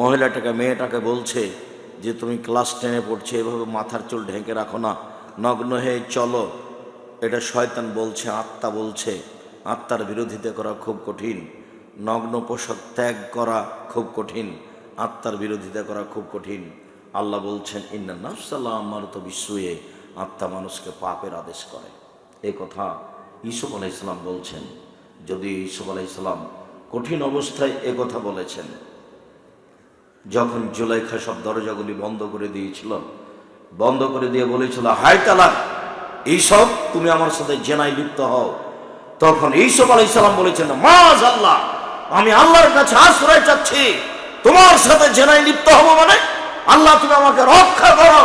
মহিলাটাকে, মেয়েটাকে বলছে যে, তুমি ক্লাস টেনে পড়ছে, এভাবে মাথার চুল ঢেকে রাখো না। নগ্ন হয়ে চলো। এটা শয়তান বলছে, আত্মা বলছে। আত্মার বিরোধিতা করা খুব কঠিন। নগ্ন পোশাক ত্যাগ করা খুব কঠিন। আত্মার বিরোধিতা করা খুব কঠিন। আল্লাহ বলছেন, ইন্না নাফসাল্লাহ আমার তো বিশ্বয়ে আত্মা মানুষকে পাপের আদেশ করে। এই কথা ইসুফ আলাই ইসলাম বলছেন। যদি ইসুফ আলাই ইসলাম কঠিন অবস্থায় এ কথা বলেছেন যখন জুলাইখা সব দরজাগুলি বন্ধ করে দিয়েছিল, বন্ধ করে দিয়ে বলেছিল, হাই তালাক এইসব তুমি আমার সাথে জেনাই লিপ্ত হও। তখন এইসব আলাই ইসলাম বলেছেন মাজ আল্লাহ আমি আল্লাহর কাছে আশ্রয় চাচ্ছি। তোমার সাথে জেনাই লিপ্ত হব মানে আল্লাহ তুমি আমাকে রক্ষা করো।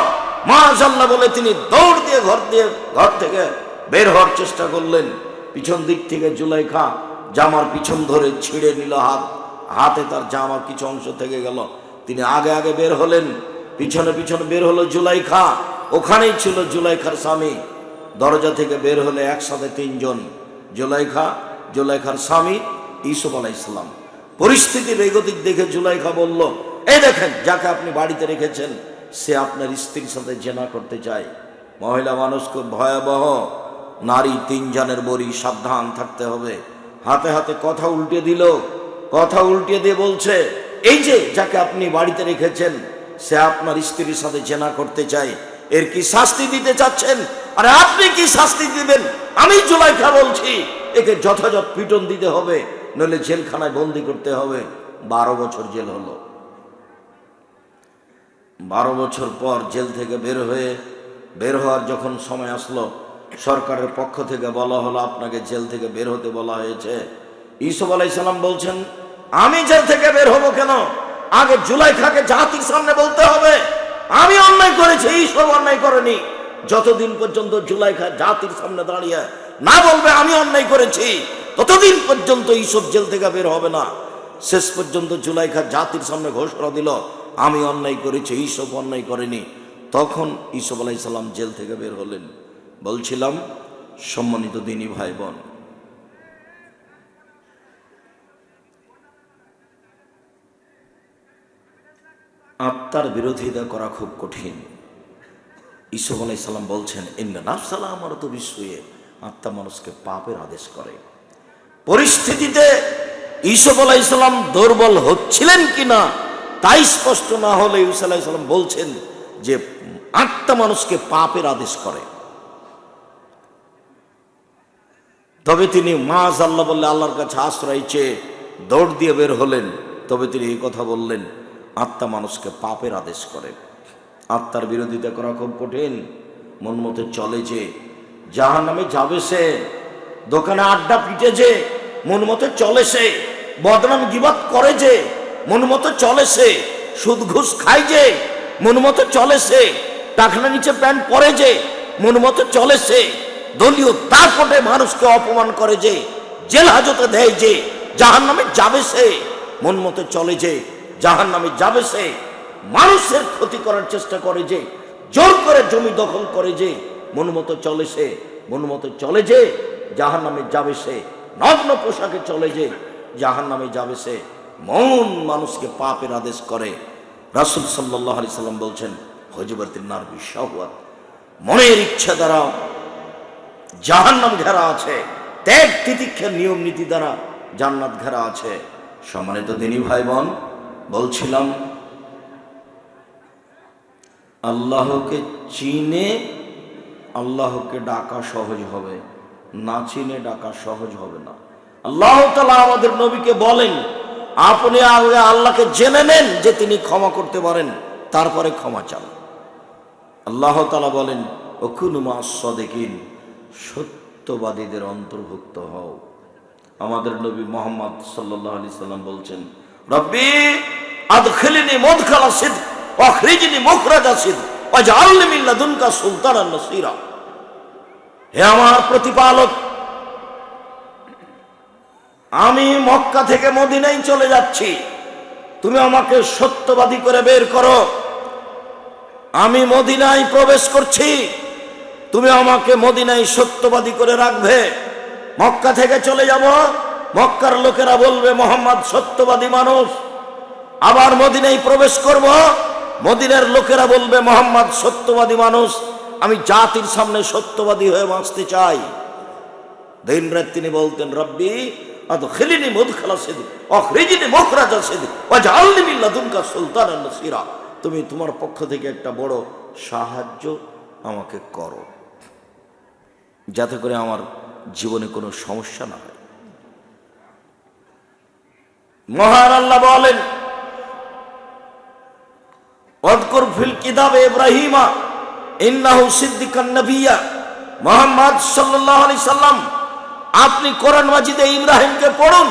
মাজ আল্লাহ বলে তিনি দৌড় দিয়ে ঘর দিয়ে ঘর থেকে বের হওয়ার চেষ্টা করলেন। পিছন দিক থেকে জুলাইখা জামার পিছন ধরে ছিঁড়ে নিল হাত। হাতে তার জামার কিছু অংশ থেকে গেল। তিনি আগে আগে বের হলেন, পিছনে পিছনে বের হলো জুলাইখা, ওখানেই ছিল জুলাইখার স্বামী। দরজা থেকে বের হলে একসাথে তিনজন, জুলাইখা, জুলাইখার স্বামী ইসুফ আলাই ইসলাম পরিস্থিতির এগতিক দেখে জুলাইখা বলল, এই দেখেন, যাকে আপনি বাড়িতে রেখেছেন, সে আপনার স্ত্রীর সাথে জেনা করতে চায়। মহিলা মানুষ খুব ভয়াবহ। নারী তিনজনের বড়ি সাবধান থাকতে হবে। হাতে হাতে কথা উল্টে দিল। কথা উল্টে দিয়ে বলছে এই যে যাকে আপনি বাড়িতে রেখেছেন, সে আপনার স্ত্রীর সাথে জেনা করতে চায়, এর কি শাস্তি দিতে চাচ্ছেন? আরে আপনি কি শাস্তি দিবেন? আমি জুলাইখা বলছি, একে যথাযথ পিটন দিতে হবে, নইলে জেলখানায় বন্দি করতে হবে। বারো বছর জেল হলো। বারো বছর পর জেল থেকে বের হয়ে, বের হওয়ার যখন সময় আসলো, সরকারের পক্ষ থেকে বলা হলো, আপনাকে জেল থেকে বের হতে বলা হয়েছে। ইসুফ আলাইসাল্লাম বলছেন আমি জেল থেকে বের হব কেন? আগে জুলাইখাকে জাতির সামনে বলতে হবে। আমি অন্যায় করেছি এই সব অন্যায় করেনি। যতদিন পর্যন্ত জুলাইখা জাতির সামনে দাঁড়িয়ে না বলবে, আমি অন্যায় করেছি, ততদিন পর্যন্ত এইসব জেল থেকে বের হবে না। শেষ পর্যন্ত জুলাই জুলাইখা জাতির সামনে ঘোষণা দিল, আমি অন্যায় করেছি, এইসব অন্যায় করেনি। তখন ইসব আলাইসাল্লাম জেল থেকে বের হলেন। বলছিলাম, সম্মানিত দিনী ভাই বোন আত্মার বিরোধিতা করা খুব কঠিন। ইসুফ আলাইসাল্লাম বলছেন, ইন্না নাফসাল্লাহ আমার তো বিশ্বয়ে আত্মা মানুষকে পাপের আদেশ করে। পরিস্থিতিতে ইসুফ আলাইসাল্লাম দুর্বল হচ্ছিলেন কিনা, তাই স্পষ্ট না হলে ইসা আলাইসাল্লাম বলছেন যে, আত্মা মানুষকে পাপের আদেশ করে। তবে তিনি মাজ আল্লাহ বললে আল্লাহর কাছে আশ্রয় চেয়ে দৌড় দিয়ে বের হলেন, তবে তিনি এই কথা বললেন আত্মা মানুষকে পাপের আদেশ করে। আত্মার বিরোধিতা করা খুব কঠিন। মন মতো চলে যে যাহার নামে যাবে সে, দোকানে আড্ডা পিটে যে, মন মতো চলে সে, বদনাম গিবাত করে যে, মন মতো চলে সে, সুদ ঘুষ খায় যে, মন মতো চলে সে টাকলা নিচে প্যান্ট পরে যে, মন মতো চলে সে, দলীয় দাপটে মানুষকে অপমান করে যে, জেল হাজতে দেয় যে জাহান নামে যাবে সে, মন মতো চলে যে জাহান নামে যাবে সে। মানুষের ক্ষতি করার চেষ্টা করে যে, জোর করে জমি দখল করে যে, মন মতো চলে সে, মন মতো চলে যে জাহান নামে যাবে সে, নগ্ন পোশাকে চলে যে জাহান নামে যাবে সে, মন মানুষকে পাপের আদেশ করে। রাসুল সাল্লাহ আলি সাল্লাম বলছেন হজবর্তির নার বিশ্বাহাত মনের ইচ্ছা দ্বারা জাহান্নাম ঘেরা আছে ত্যাগ তিতিক্ষার নিয়ম নীতি দ্বারা জান্নাত ঘেরা আছে। সম্মানিত দিনী ভাই বোন বলছিলাম, আল্লাহকে চিনে আল্লাহকে ডাকা সহজ হবে, না চিনে ডাকা সহজ হবে না। আল্লাহ তালা আমাদের নবীকে বলেন, আপনি আগে আল্লাহকে জেনে নেন যে তিনি ক্ষমা করতে পারেন, তারপরে ক্ষমা চান। আল্লাহ তালা বলেন অকুনুমা সদেকিন সত্যবাদীদের অন্তর্ভুক্ত হও। আমাদের নবী মোহাম্মদ সাল্লাহ আলি সাল্লাম বলছেন রব্বি, আদখিলিনি মদখালা সিদ অখরিজিনি মুখরাজা সিদ অজাল্লি মিল্লাদুনকা সুলতান নসিরা। হে আমার প্রতিপালক, আমি মক্কা থেকে মদিনায় চলে যাচ্ছি। তুমি আমাকে সত্যবাদী করে বের করো। আমি মদিনায় প্রবেশ করছি। তুমি আমাকে মদিনায় সত্যবাদী করে রাখবে। মক্কা থেকে চলে যাব। মক্কার লোকেরা বলবে, মোহাম্মদ সত্যবাদী মানুষ। আবার মদিনায় প্রবেশ করব। মদিনার লোকেরা বলবে, মোহাম্মদ সত্যবাদী মানুষ। আমি জাতির সামনে সত্যবাদী হয়ে বাঁচতে চাই। দিন রাত তিনি বলতেন, রব্বি তুমি তোমার পক্ষ থেকে একটা বড় সাহায্য আমাকে করো। যাতে করে আমার জীবনে কোনো সমস্যা না হয়। মহান বলেন, অদকর ফিল কিতাবে ইব্রাহিমা, ইন্নাহু সিদ্দিকান নবিয়া, মোহাম্মদ সাল্লাল্লাহু আলাইহি সাল্লাম, আপনি কোরআন মাজিদে ইব্রাহিমকে পড়ুন,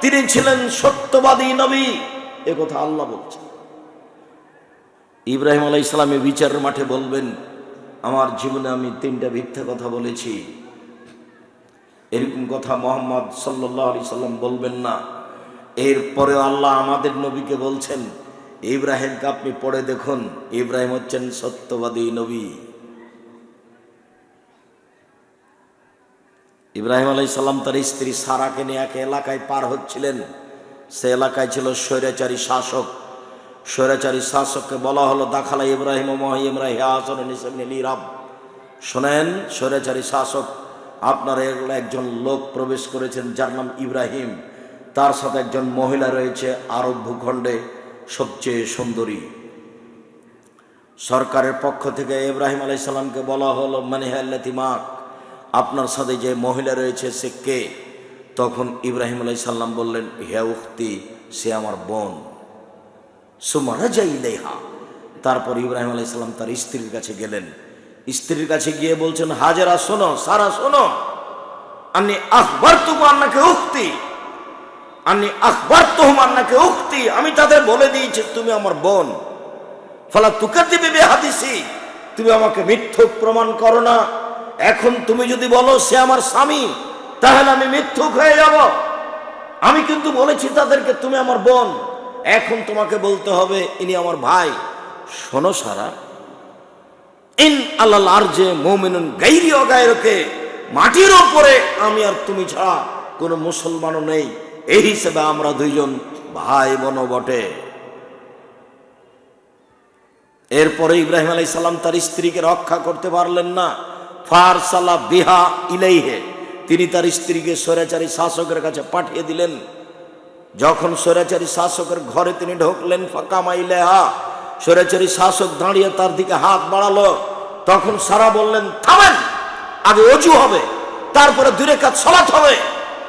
তিনি ছিলেন সত্যবাদী নবী। এ কথা আল্লাহ বলছেন। ইব্রাহিম আলাই ইসলামী বিচারের মাঠে বলবেন, আমার জীবনে আমি তিনটা মিথ্যা কথা বলেছি। এরকম কথা মোহাম্মদ সাল্লাহ আলি সাল্লাম বলবেন না। এরপরে আল্লাহ আমাদের নবীকে বলছেন ইব্রাহিমকে আপনি পড়ে দেখুন, ইব্রাহিম হচ্ছেন সত্যবাদী নবী। ইব্রাহিম আলাই সাল্লাম তার স্ত্রী সারাকে নিয়ে এক এলাকায় পার হচ্ছিলেন। সে এলাকায় ছিল স্বৈরাচারী শাসক। স্বৈরাচারী শাসককে বলা হলো, দাখালা ইব্রাহিম মহি আসন নীরব। শোনেন, স্বৈরাচারী শাসক, আপনার একজন লোক প্রবেশ করেছেন, যার নাম ইব্রাহিম। তার সাথে একজন মহিলা রয়েছে আরব ভূখণ্ডে সবচেয়ে সুন্দরী। সরকারের পক্ষ থেকে ইব্রাহিম আলাইসাল্লামকে বলা হলো মানে মাক? আপনার সাথে যে মহিলা রয়েছে সে কে? তখন ইব্রাহিম আলাইসাল্লাম বললেন, হে উক্তি সে আমার বোন। সুমারা যাই লেহা তারপর ইব্রাহিম আলাইসাল্লাম তার স্ত্রীর কাছে গেলেন। স্ত্রীর কাছে গিয়ে বলছেন, হাজারা, শোনো, সারা, শোনো। আমি আখবর তুমি আন্নাকে উক্তি আমি আখবর তোহম আন্নাকে উক্তি আমি তাদের বলে দিয়েছি, তুমি আমার বোন। ফলা তুকে দিবে হাদিসি তুমি আমাকে মিথ্যুক প্রমাণ করো না। এখন তুমি যদি বলো সে আমার স্বামী, তাহলে আমি মিথ্যুক হয়ে যাব। আমি কিন্তু বলেছি তাদেরকে, তুমি আমার বোন। এখন তোমাকে বলতে হবে, ইনি আমার ভাই। শোনো সারা, ইন আল্লাহ যে মোমিনুন গাইরি অগায়রকে, মাটির ওপরে আমি আর তুমি ছাড়া কোনো মুসলমানও নেই। এই হিসেবে আমরা দুইজন ভাই বোন বটে। এরপরে ইব্রাহিম আলাই সাল্লাম তার স্ত্রীকে রক্ষা করতে পারলেন না। ফারসালা বিহা ইলাইহে, তিনি তার স্ত্রীকে স্বৈরাচারী শাসকের কাছে পাঠিয়ে দিলেন। যখন স্বৈরাচারী শাসকের ঘরে তিনি ঢুকলেন, ফাঁকামা ইলেহা স্বৈরাচারী শাসক দাঁড়িয়ে তার দিকে হাত বাড়ালো। তখন সারা বললেন, থামেন, আগে অজু হবে, তারপরে দূরে কাজ সলাৎ হবে,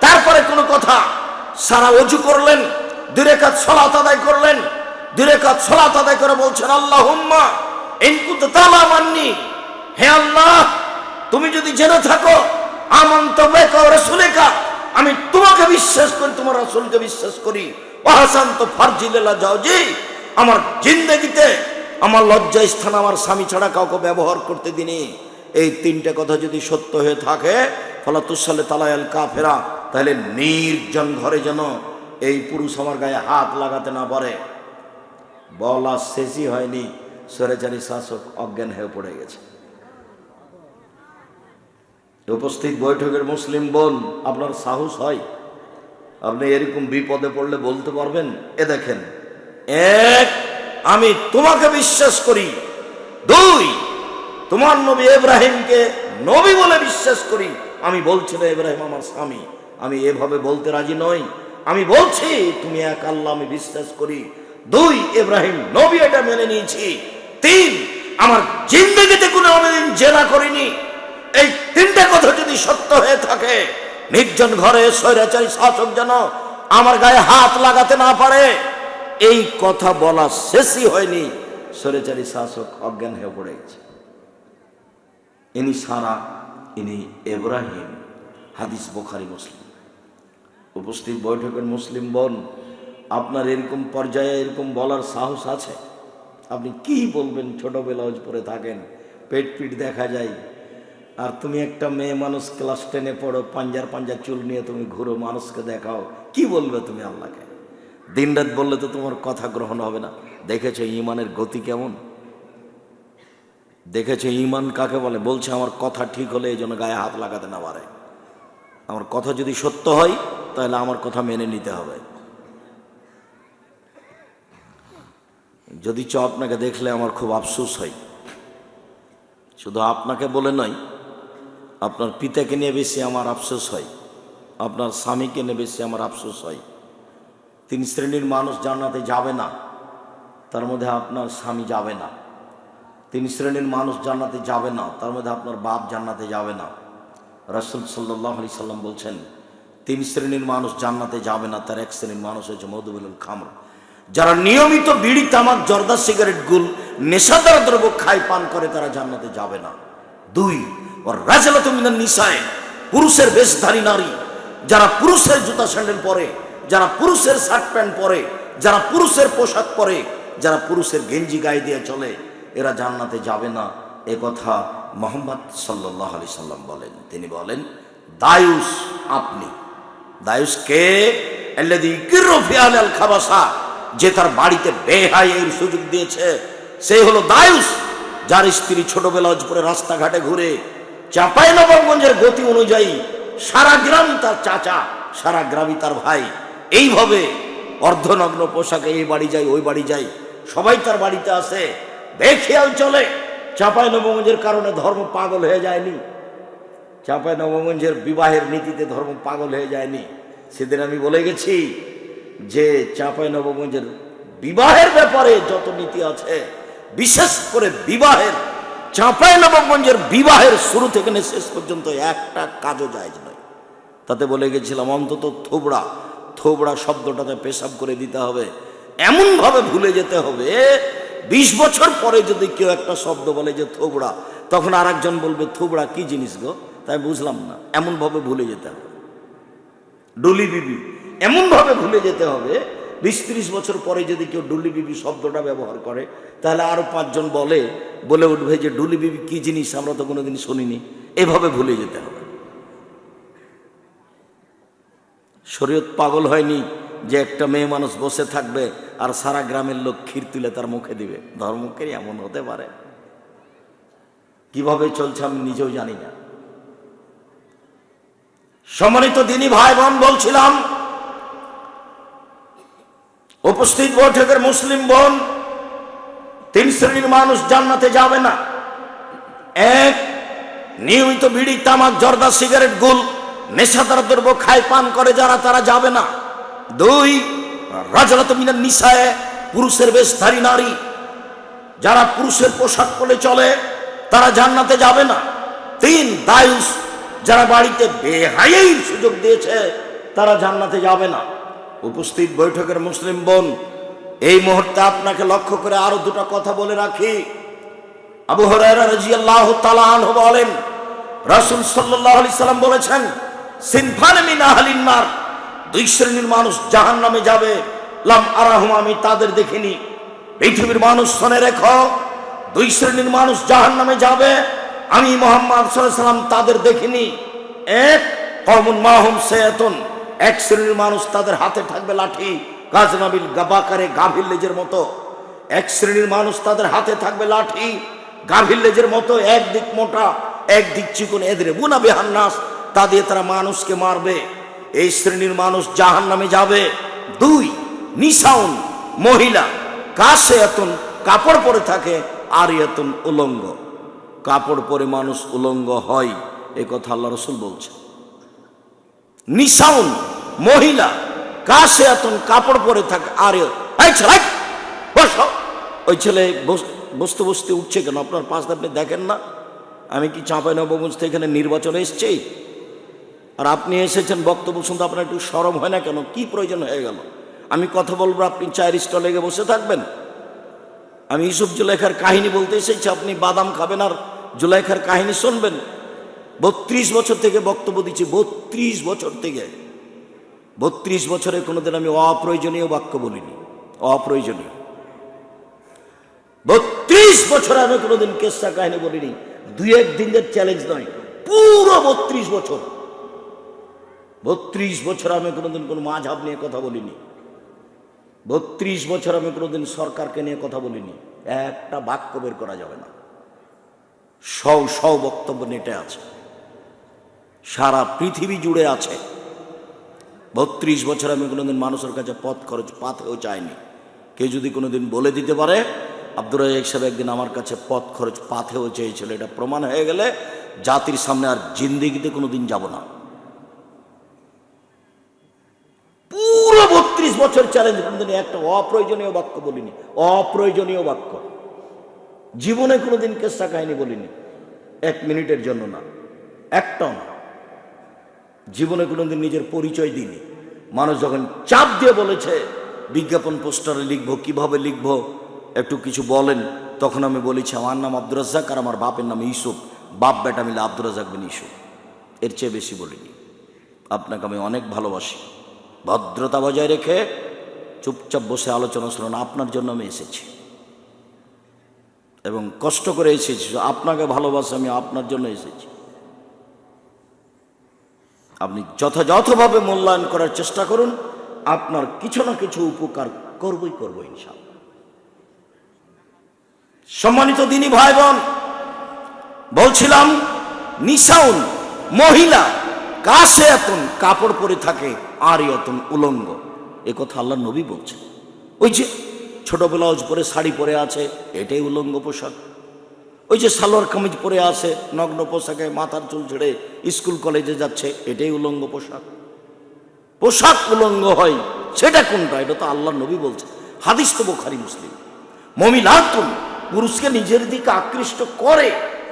তারপরে কোনো কথা সারা অজু করলেন দূরে কাজ সলাৎ আদায় করলেন দূরে কাজ সলাৎ আদায় করে বলছেন আল্লাহ হুম্মা ইনকুত তালা মাননি। হে আল্লাহ, তুমি যদি জেনে থাকো, আমন্ত রসুলেকা, আমি তোমাকে বিশ্বাস করি, তোমার রসুলকে বিশ্বাস করি। অহাসান্ত ফার্জিলেলা যাও যে আমার জিন্দগিতে, আমার লজ্জা স্থান আমার স্বামী ছাড়া কাউকে ব্যবহার করতে দিনি। এই তিনটে কথা যদি সত্য হয়ে থাকে ফলাতুসালে তালায়াল কাফেরা। তাহলে নির্জন ঘরে যেন এই পুরুষ আমার গায়ে হাত লাগাতে না পারে। বলা শেষই হয়নি সরেচারি শাসক অজ্ঞান হয়ে পড়ে গেছে। উপস্থিত বৈঠকের মুসলিম বোন, আপনার সাহস হয়? আপনি এরকম বিপদে পড়লে বলতে পারবেন? এ দেখেন, এক, আমি তোমাকে বিশ্বাস করি। দুই, তোমার নবী ইব্রাহিমকে নবী বলে বিশ্বাস করি। আমি বলছি না ইব্রাহিম আমার স্বামী। আমি এভাবে বলতে রাজি নই। আমি বলছি, তুমি এক আল্লাহ, আমি বিশ্বাস করি। দুই, ইব্রাহিম নবী এটা মেনে নিয়েছি। তিন, আমার জিন্দগিতে কোনো আমি জেনা করিনি। এই তিনটা কথা যদি সত্য হয়ে থাকে, নির্জন ঘরে স্বৈরাচারী শাসক যেন আমার গায়ে হাত লাগাতে না পারে, এই কথা বলা শেষই হয়নি। স্বৈরাচারী শাসক অজ্ঞান হয়ে পড়ে গেছে। ইনি সারা, ইনি এব্রাহিম হাদিস বোখারি, মুসলিম। উপস্থিত বৈঠকের মুসলিম বোন, আপনার এরকম পর্যায়ে এরকম বলার সাহস আছে? আপনি কি বলবেন? ছোট ব্লাউজ পরে থাকেন, পেট পিট দেখা যায়। আর তুমি একটা মেয়ে মানুষ ক্লাস টেনে পড়ো, পাঞ্জার পাঞ্জার চুল নিয়ে তুমি ঘুরো, মানুষকে দেখাও। কি বলবে তুমি আল্লাহকে? দিনরাত বললে তো তোমার কথা গ্রহণ হবে না। দেখেছ ইমানের গতি কেমন? দেখেছ ইমান কাকে বলে? বলছে, আমার কথা ঠিক হলে এই জন্য গায়ে হাত লাগাতে না পারে। আমার কথা যদি সত্য হয় তাহলে আমার কথা মেনে নিতে হবে। যদি চ, আপনাকে দেখলে আমার খুব আফসোস হয়। শুধু আপনাকে বলে নয়, আপনার পিতাকে নিয়ে বেশি আমার আফসোস হয়, আপনার স্বামীকে নিয়ে বেশি আমার আফসোস হয়। তিন শ্রেণির মানুষ, জান্নাতে যাবে না, তার মধ্যে আপনার স্বামী যাবে না। তিন শ্রেণির মানুষ, জান্নাতে যাবে না, তার মধ্যে আপনার বাপ জান্নাতে যাবে না। রাসুল সাল্লাহ আলি সাল্লাম বলছেন তিন শ্রেণির মানুষ জান্নাতে যাবে না, তার এক শ্রেণির মানুষ হচ্ছে মধুবুল খামর। যারা নিয়মিত বিড়ি, তামাক, জর্দা, সিগারেট, গুল, নেশাদার দ্রব্য খায়, পান করে, তারা জান্নাতে যাবে না। দুই ওর রাজালত নিশায় পুরুষের বেশধারী নারী। যারা পুরুষের জুতা স্যান্ডেল পরে, যারা পুরুষের শার্ট প্যান্ট পরে, যারা পুরুষের পোশাক পরে, যারা পুরুষের গেঞ্জি গায়ে দিয়ে চলে, এরা জান্নাতে যাবে না। এ কথা মোহাম্মদ সাল্লাহ আলি সাল্লাম বলেন। তিনি বলেন, দায়ুস আপনি। দায়ুস কে খাবাসা, যে তার বাড়িতে বেহাই এর সুযোগ দিয়েছে। সে হলো দায়ুস, যার স্ত্রী ছোটবেলা পরে রাস্তাঘাটে ঘুরে চাপাই নবাবগঞ্জের গতি অনুযায়ী সারা গ্রামই তার চাচা, সারা গ্রামই তার ভাই। এইভাবে অর্ধনগ্ন পোশাকে এই বাড়ি যাই ওই বাড়ি যাই সবাই তার বাড়িতে আসে, বেখেয়াল চলে। চাপাই নবগঞ্জের কারণে ধর্ম পাগল হয়ে যায়নি। চাপাই নবগঞ্জের বিবাহের নীতিতে ধর্ম পাগল হয়ে যায়নি। সেদিন আমি বলে গেছি যে চাপাই নবগঞ্জের বিবাহের ব্যাপারে যত নীতি আছে, বিশেষ করে বিবাহের চাঁপাই নবগঞ্জের বিবাহের শুরু থেকে শেষ পর্যন্ত একটা কাজও যায় নয় তাতে বলে গেছিলাম, অন্তত থোবড়া থোবড়া শব্দটাতে পেশাব করে দিতে হবে। এমনভাবে ভুলে যেতে হবে, বিশ বছর পরে যদি কেউ একটা শব্দ বলে যে থোবড়া, তখন আর বলবে, থোবড়া কি জিনিস গো? তাই বুঝলাম না। এমনভাবে ভুলে যেতে হবে। ডুলি বিবি, এমনভাবে ভুলে যেতে হবে, বিশ ত্রিশ বছর পরে যদি কেউ ডুলি বিবি শব্দটা ব্যবহার করে, তাহলে আরও পাঁচজন বলে বলে উঠবে যে ডুলি বিবি কি জিনিস আমরা তো কোনোদিন শুনিনি। এভাবে ভুলে যেতে হবে। শরীয়ত পাগল হয়নি যে একটা মেয়ে মানুষ বসে থাকবে আর সারা গ্রামের লোক ক্ষীর তুলে তার মুখে দিবে। ধর্মকের এমন হতে পারে। কীভাবে চলছে আমি নিজেও জানি না। সম্মানিত দিনী ভাই বোন বলছিলাম, উপস্থিত বৈঠকের মুসলিম বোন, তিন শ্রেণির মানুষ জান্নাতে যাবে না। এক, নিয়মিত বিড়ি, তামাক, জর্দা, সিগারেট, গুল, নেশাদার দ্রব্য খায়, পান করে যারা, তারা যাবে না। দুই, রাজরত মিনার নিশায় পুরুষের বেশধারী নারী, যারা পুরুষের পোশাক পরে চলে, তারা জান্নাতে যাবে না। তিন, দায়ুস যারা বাড়িতে বেহাইয়ের সুযোগ দিয়েছে, তারা জান্নাতে যাবে না। উপস্থিত বৈঠকের মুসলিম বোন, এই মুহূর্তে আপনাকে লক্ষ্য করে আরও দুটো কথা বলে রাখি। আবু আনহু বলেন, রাসূল সাল্লাম বলেছেন, সিনফান মিন আহলিন দুই শ্রেণির মানুষ যাবে আমি তাদের দেখিনি। পৃথিবীর মানুষ শুনে রেখো, দুই শ্রেণির মানুষ জাহান্নামে যাবে আমি মোহাম্মদ সাল্লাম তাদের দেখিনি। এক, কওমুন মাহুম সায়াতুন। এক শ্রেণির মানুষ তাদের হাতে থাকবে লাঠি। গাজনাবিল গাবাকারে গাভীর লেজের মতো। এক শ্রেণির মানুষ তাদের হাতে থাকবে লাঠি। গাভীর লেজের মতো একদিক মোটা একদিক চিকন। এদের বুনা বেহান্নাস তা দিয়ে তারা মানুষকে মারবে। এই শ্রেণির মানুষ জাহান নামে যাবে। দুই, নিশাউন, মহিলা। কাশে এতন কাপড় পরে থাকে আর এতন উলঙ্গ। কাপড় পরে মানুষ উলঙ্গ হয়, এ কথা আল্লাহ রসুল বলছে নিশাউন মহিলা কাশে এতন কাপড় পরে থাকে, আর ওই ছেলে বস- বসতে বসতে উঠছে কেন? আপনার পাশ আপনি দেখেন না? আমি কি চাঁপাই নবগঞ্জ থেকে এখানে নির্বাচনে এসছি? আর আপনি এসেছেন, বক্তব্য শুনতে আপনার একটু সরম হয় না কেন? কি প্রয়োজন হয়ে গেল? আমি কথা বলব, আপনি চায়ের স্টলে গিয়ে বসে থাকবেন? আমি ইউসুফ জুলাইখার কাহিনী বলতে এসেছি, আপনি বাদাম খাবেন আর জুলাইখার কাহিনী শুনবেন। বত্রিশ বছর থেকে বক্তব্য দিচ্ছি, বত্রিশ বছর থেকে। বত্রিশ বছরে কোনোদিন আমি অপ্রয়োজনীয় বাক্য বলিনি, অপ্রয়োজনীয়। বত্রিশ বছরে আমি কোনোদিন কেসা কাহিনী বলিনি, দুই এক দিনের চ্যালেঞ্জ নয়, পুরো বত্রিশ বছর। বত্রিশ বছর আমি কোনোদিন কোনো মাঝাব নিয়ে কথা বলিনি। বত্রিশ বছর আমি কোনোদিন সরকারকে নিয়ে কথা বলিনি। একটা বাক্য বের করা যাবে না। সব সব বক্তব্য নেটে আছে। সারা পৃথিবী জুড়ে আছে। বত্রিশ বছর আমি কোনোদিন মানুষের কাছে পথ খরচ, পাথেও চাইনি। কেউ যদি কোনোদিন বলে দিতে পারে, আব্দুর রাজাক সাহেব একদিন আমার কাছে পথ খরচ, পাথেও চেয়েছিল। এটা প্রমাণ হয়ে গেলে জাতির সামনে আর জিন্দিগিতে কোনোদিন যাব না। বছর চ্যালেঞ্জ কোনোদিন একটা অপ্রয়োজনীয় বাক্য বলিনি। অপ্রয়োজনীয় বাক্য। জীবনে কোনোদিন কেসা কাহিনী বলিনি। এক মিনিটের জন্য না। একটাও না। জীবনে কোনোদিন নিজের পরিচয় দিইনি। মানুষ যখন চাপ দিয়ে বলেছে, বিজ্ঞাপন পোস্টারে লিখব, কীভাবে লিখব, একটু কিছু বলেন, তখন আমি বলেছি, আমার নাম আব্দুর রাজ্জাক আর আমার বাপের নাম ইউসুফ। বাপ বেটা মিলে আব্দুর রাজ্জাক বিন ইউসুফ। এর চেয়ে বেশি বলিনি। আপনাকে আমি অনেক ভালোবাসি। ভদ্রতা বজায় রেখে চুপচাপ বসে আলোচনা শুনুন, আপনার জন্য আমি এসেছি। এবং কষ্ট করে এসেছি, আপনাকে ভালোবাসা, আমি আপনার জন্য এসেছি। আপনি যথাযথভাবে মূল্যায়ন করার চেষ্টা করুন, আপনার কিছু না কিছু উপকার করবই করব ইনশাল্লাহ সম্মানিত দিনী ভাই বোন, বলছিলাম, নিশাউন, মহিলা। কাছে এতন কাপড় পরে থাকে আর এতন উলঙ্গ। এ কথা আল্লাহ নবী বলছে ওই যে ছোট ব্লাউজ পরে শাড়ি পরে আছে, এটাই উলঙ্গ পোশাক। ওই যে সালোয়ার কামিজ পরে আছে, নগ্ন পোশাকে মাথার চুল ছেড়ে স্কুল কলেজে যাচ্ছে, এটাই উলঙ্গ পোশাক। পোশাক উলঙ্গ হয়, সেটা কোনটা? এটা তো আল্লাহ নবী বলছে হাদিস তো বোখারি, মুসলিম। মমিলাতুন, পুরুষকে নিজের দিকে আকৃষ্ট করে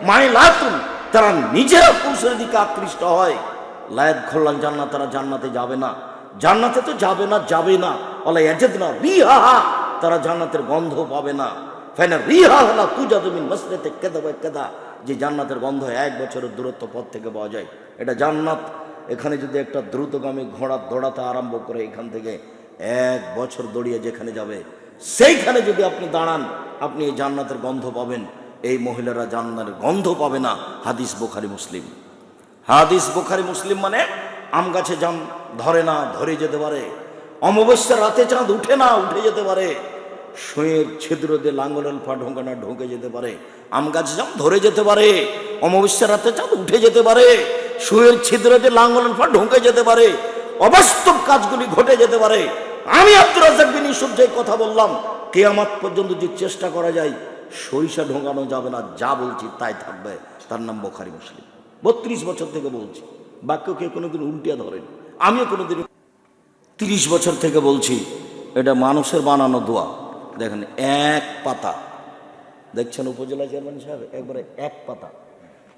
মাইলাতুন তারা নিজেরা পুরুষের দিকে আকৃষ্ট হয়। লায়াত খোল্লান জান্নাত, তারা জান্নাতে যাবে না। জান্নাতে তো যাবে না যাবে না। অলা এজেদ না রিহা, তারা জান্নাতের গন্ধ পাবে না। ফাইনা রিহা হলা তুজা তুমি মসজিদে কেদা বা কেদা যে জান্নাতের গন্ধ এক বছরের দূরত্ব পথ থেকে পাওয়া যায়। এটা জান্নাত। এখানে যদি একটা দ্রুতগামী ঘোড়া দৌড়াতে আরম্ভ করে এখান থেকে এক বছর দৌড়িয়ে যেখানে যাবে, সেইখানে যদি আপনি দাঁড়ান, আপনি এই জান্নাতের গন্ধ পাবেন। এই মহিলারা জান্নাতের গন্ধ পাবে না। হাদিস বোখারি, মুসলিম। হাদিস বোখারি, মুসলিম মানে আম গাছে জাম ধরে না, ধরে যেতে পারে। অমাবস্যার রাতে চাঁদ উঠে না, উঠে যেতে পারে। সুঁয়ের ছিদ্র দিয়ে লাঙ্গলের ফা ঢোকানা ঢুকে যেতে পারে। আম গাছে জাম ধরে যেতে পারে। অমাবস্যার রাতে চাঁদ উঠে যেতে পারে। সুঁয়ের ছিদ্র দিয়ে লাঙ্গলের ফা ঢুকে যেতে পারে। অবাস্তব কাজগুলি ঘটে যেতে পারে। আমি আব্দুর রাজাক বিন যে কথা বললাম, কেয়ামাত পর্যন্ত যে চেষ্টা করা যায়, সরিষা ঢোকানো যাবে না, যা বলছি তাই থাকবে। তার নাম বোখারি, মুসলিম। বত্রিশ বছর থেকে বলছি। বাক্য কেউ কোনোদিন উল্টিয়া ধরেন। আমিও কোনোদিন তিরিশ বছর থেকে বলছি, এটা মানুষের বানানো দোয়া। দেখেন, এক পাতা। দেখছেন উপজেলা চেয়ারম্যান সাহেব? একবারে এক পাতা।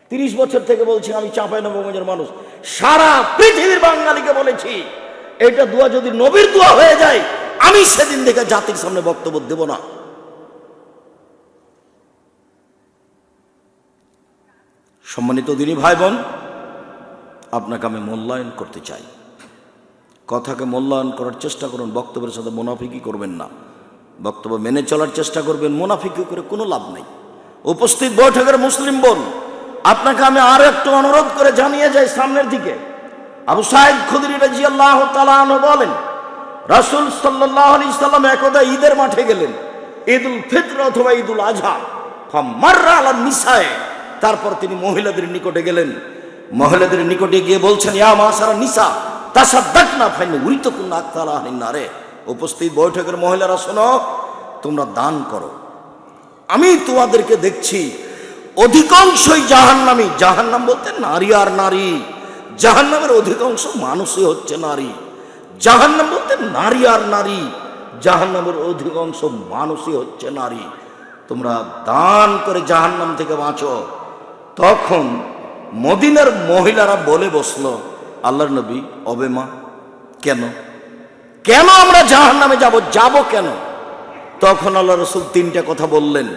তিরিশ বছর থেকে বলছি, আমি চাঁপাই নবগঞ্জের মানুষ। সারা পৃথিবীর বাঙালিকে বলেছি, এটা দোয়া যদি নবীর দোয়া হয়ে যায়, আমি সেদিন থেকে জাতির সামনে বক্তব্য দেব না। সম্মানিত দিনী ভাই বোন আপনাকে আমি মূল্যায়ন করতে চাই। কথাকে মূল্যায়ন করার চেষ্টা করুন, বক্তব্যের সাথে মুনাফিকি করবেন না। বক্তব্য মেনে চলার চেষ্টা করবেন মুনাফিকি করে কোনো লাভ নেই। উপস্থিত বৈঠকের মুসলিম বোন, আপনাকে আমি আরও একটু অনুরোধ করে জানিয়ে যাই সামনের দিকে। আবু সাহেব খুদরি রাজি আল্লাহ বলেন, রাসুল সাল্লাহ সাল্লাম একদা ঈদের মাঠে গেলেন, ঈদুল ফিত্র অথবা ঈদুল আজহা মার্রা আলা নিসায়। তারপর তিনি মহিলাদের নিকটে গেলেন। মহিলাদের নিকটে গিয়ে বলছেন, ইয়া মাসারা নিসা তাসাদ্দাক না ফাইনে কুন্না আক্তালা রে উপস্থিত বৈঠকের মহিলারা, শোনো, তোমরা দান করো। আমি তোমাদেরকে দেখছি, অধিকাংশই জাহান্নামী। জাহান্নাম বলতে নারী আর নারী। জাহান্নামের অধিকাংশ মানুষই হচ্ছে নারী। জাহান্নাম বলতে নারী আর নারী। জাহান্নামের অধিকাংশ মানুষই হচ্ছে নারী। তোমরা দান করে জাহান্নাম থেকে বাঁচো। তখন মদিনার মহিলারা বলে বসল, আল্লাহর নবী, অবে মা, কেন? কেন আমরা জাহান নামে যাব? যাব কেন? তখন আল্লাহ রসুল তিনটা কথা বললেন।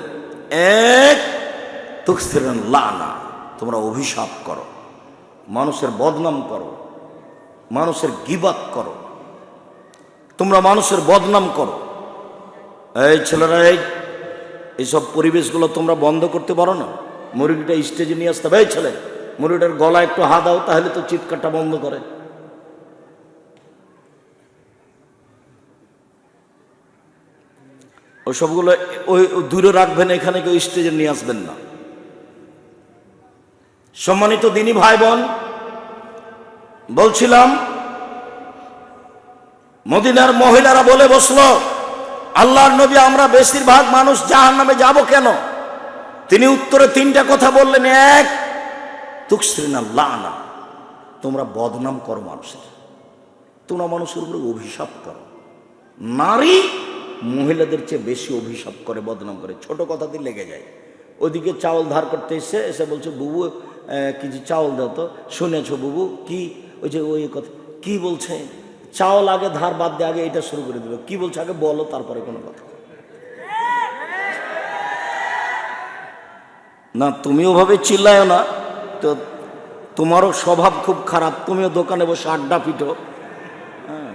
এক তুকসিরান লানা, তোমরা অভিশাপ করো, মানুষের বদনাম করো, মানুষের গিবাত করো, তোমরা মানুষের বদনাম করো। এই ছেলেরা, এই এইসব পরিবেশগুলো তোমরা বন্ধ করতে পারো না। মুরগিটা স্টেজে নিয়ে আসতে এই ছেলে, মুরগিটার গলা একটু হা দাও, তাহলে তো চিৎকারটা বন্ধ করে। ওই সবগুলো ওই দূরে রাখবেন, এখানে কেউ স্টেজে নিয়ে আসবেন না। সম্মানিত দিনী ভাই বোন বলছিলাম, মদিনার মহিলারা বলে বসল, আল্লাহর নবী আমরা বেশিরভাগ মানুষ জাহান নামে যাব কেন? তিনি উত্তরে তিনটা কথা বললেন, এক তুকসিন আল্লাহ না তোমরা বদনাম করো মানুষের। তোমরা মানুষের উপরে অভিশাপ করো। নারী মহিলাদের চেয়ে বেশি অভিশাপ করে, বদনাম করে। ছোট কথাতে লেগে যায়। ওদিকে চাউল ধার করতে এসে এসে বলছে, বুবু কিছু চাউল দাও তো। শুনেছো বুবু, কি, ওই যে ওই কথা, কি বলছে? চাউল আগে ধার বাদ দিয়ে আগে এটা শুরু করে দিল কি বলছে আগে বলো, তারপরে কোনো কথা। না তুমি ওভাবে চিল্লায়ও না। তো তোমারও স্বভাব খুব খারাপ, তুমিও দোকানে বসে আড্ডা পিটো। হ্যাঁ।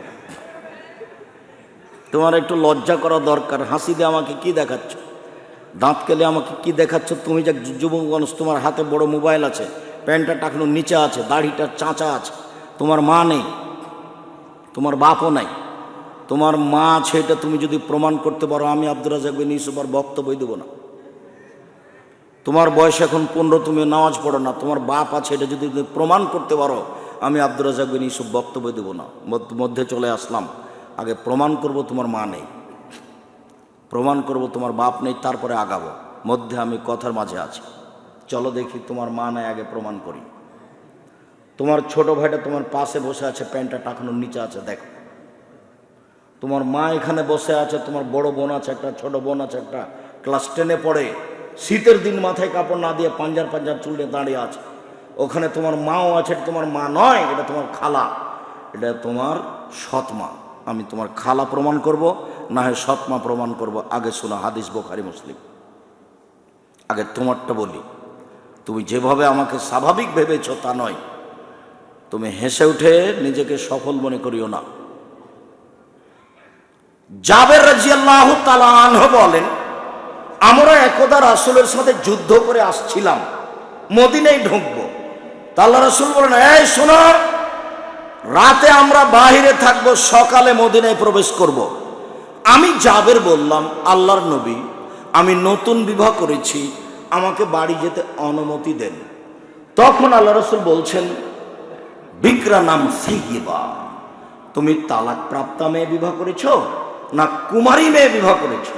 তোমার একটু লজ্জা করা দরকার, হাসি দিয়ে আমাকে কি দেখাচ্ছ? দাঁত কেলে আমাকে কি দেখাচ্ছ? তুমি যে যুবক মানুষ, তোমার হাতে বড় মোবাইল আছে, প্যান্টটা টাকানোর নিচে আছে, দাড়িটা চাঁচা আছে, তোমার মা নেই, তোমার বাপও নাই। তোমার মা আছে এটা তুমি যদি প্রমাণ করতে পারো, আমি আব্দুল রাজাক বিন ইউসুফ আর বক্তব্য দেবো না। তোমার বয়স এখন পনেরো, তুমি নামাজ পড়ো না। তোমার বাপ আছে, এটা যদি তুমি প্রমাণ করতে পারো, আমি আব্দুল রাজাক বিন ইউসুফ বক্তব্য দেবো না। মধ্যে চলে আসলাম। আগে প্রমাণ করব তোমার মা নেই। প্রমাণ করব তোমার বাপ নেই, তারপরে আগাবো। মধ্যে আমি কথার মাঝে আছি। চলো দেখি তোমার মা নাই, আগে প্রমাণ করি। তোমার ছোট ভাইটা তোমার পাশে বসে আছে, প্যান্টটা টাকানোর নিচে আছে, দেখো। তোমার মা এখানে বসে আছে, তোমার বড় বোন আছে, একটা ছোট বোন আছে, একটা ক্লাস টেনে পড়ে। শীতের দিন মাথায় কাপড় না দিয়ে পাঞ্জার পাঞ্জার চুলে দাঁড়িয়ে আছে। ওখানে তোমার মাও আছে, এটা তোমার মা নয়, এটা তোমার খালা। এটা তোমার সৎমা। আমি তোমার খালা প্রমাণ করব, না হয় সৎমা প্রমাণ করব। আগে শোনা, হাদিস বোখারি, মুসলিম। আগে তোমারটা বলি। তুমি যেভাবে আমাকে স্বাভাবিক ভেবেছ তা নয়। তুমি হেসে উঠে নিজেকে সফল মনে করিও না। জাবের রাজিয়াল্লাহ তালাহ বলেন আমরা একদা রাসুলের সাথে যুদ্ধ করে আসছিলাম। মদিনায় ঢুকবো। তা আল্লাহ রাসুল বলেন, এই শোনো, রাতে আমরা বাহিরে থাকব, সকালে মদিনায় প্রবেশ করব। আমি জাবের বললাম, আল্লাহর নবী, আমি নতুন বিবাহ করেছি, আমাকে বাড়ি যেতে অনুমতি দেন। তখন আল্লাহ রসুল বলছেন, বিক্রা নাম সাইয়িবা তুমি তালাক প্রাপ্তা মেয়ে বিবাহ করেছ না কুমারী মেয়ে বিবাহ করেছ?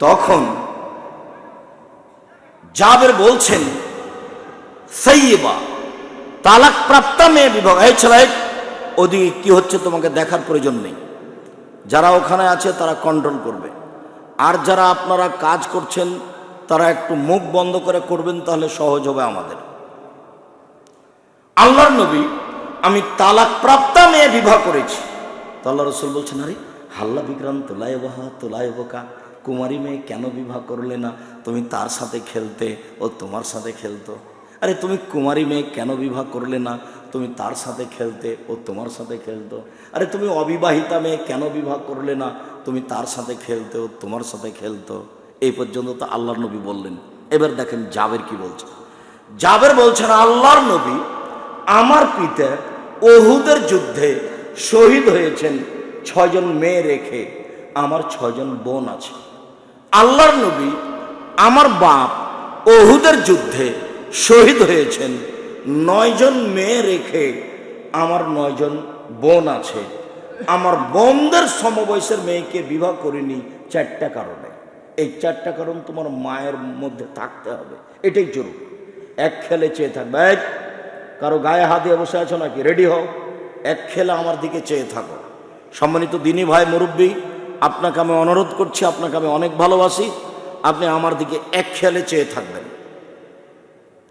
তখন জাবের বলছেন সাইয়িবা তালাক প্রাপ্তা মেয়ে বিবাহ ওদিকে কি হচ্ছে তোমাকে দেখার প্রয়োজন নেই। যারা ওখানে আছে তারা কন্ট্রোল করবে। আর যারা আপনারা কাজ করছেন, তারা একটু মুখ বন্ধ করে করবেন, তাহলে সহজ হবে আমাদের। আল্লাহর নবী, আমি তালাক প্রাপ্তা মেয়ে বিবাহ করেছি। তো আল্লাহ রসুল বলছেন, আরে, হাল্লা বিক্রাম তোলায় বাহা তোলায় বোকা কুমারী মেয়ে কেন বিবাহ করলে না? তুমি তার সাথে খেলতে ও তোমার সাথে খেলতো। আরে তুমি কুমারী মেয়ে কেন বিবাহ করলে না? তুমি তার সাথে খেলতে ও তোমার সাথে খেলতো। আরে তুমি অবিবাহিতা মেয়ে কেন বিবাহ করলে না? তুমি তার সাথে খেলতে ও তোমার সাথে খেলতো। এই পর্যন্ত তো আল্লাহর নবী বললেন। এবার দেখেন জাবের কি বলছে। জাবের বলছেন আল্লাহর নবী আমার পিতা ওহুদের যুদ্ধে শহীদ হয়েছেন ছয়জন মেয়ে রেখে। আমার ছয়জন বোন আছে। আল্লাহর নবী আমার বাপ ওহুদের যুদ্ধে শহীদ হয়েছেন। নয়জন মেয়ে রেখে আমার নয়জন বোন আছে। আমার বোনদের সমবয়সের মেয়েকে বিবাহ করিনি চারটা কারণে। এই চারটা কারণ তোমার মায়ের মধ্যে থাকতে হবে। এটাই জরুরি। এক খেলে চেয়ে থাকবে। এই, কারও গায়ে হাত দিয়ে বসে আছো নাকি? রেডি হও। এক খেলে আমার দিকে চেয়ে থাকো। সম্মানিত দিনী ভাই মুরব্বী আপনাকে আমি অনুরোধ করছি, আপনাকে আমি অনেক ভালোবাসি। আপনি আমার দিকে এক খেয়ালে চেয়ে থাকবেন।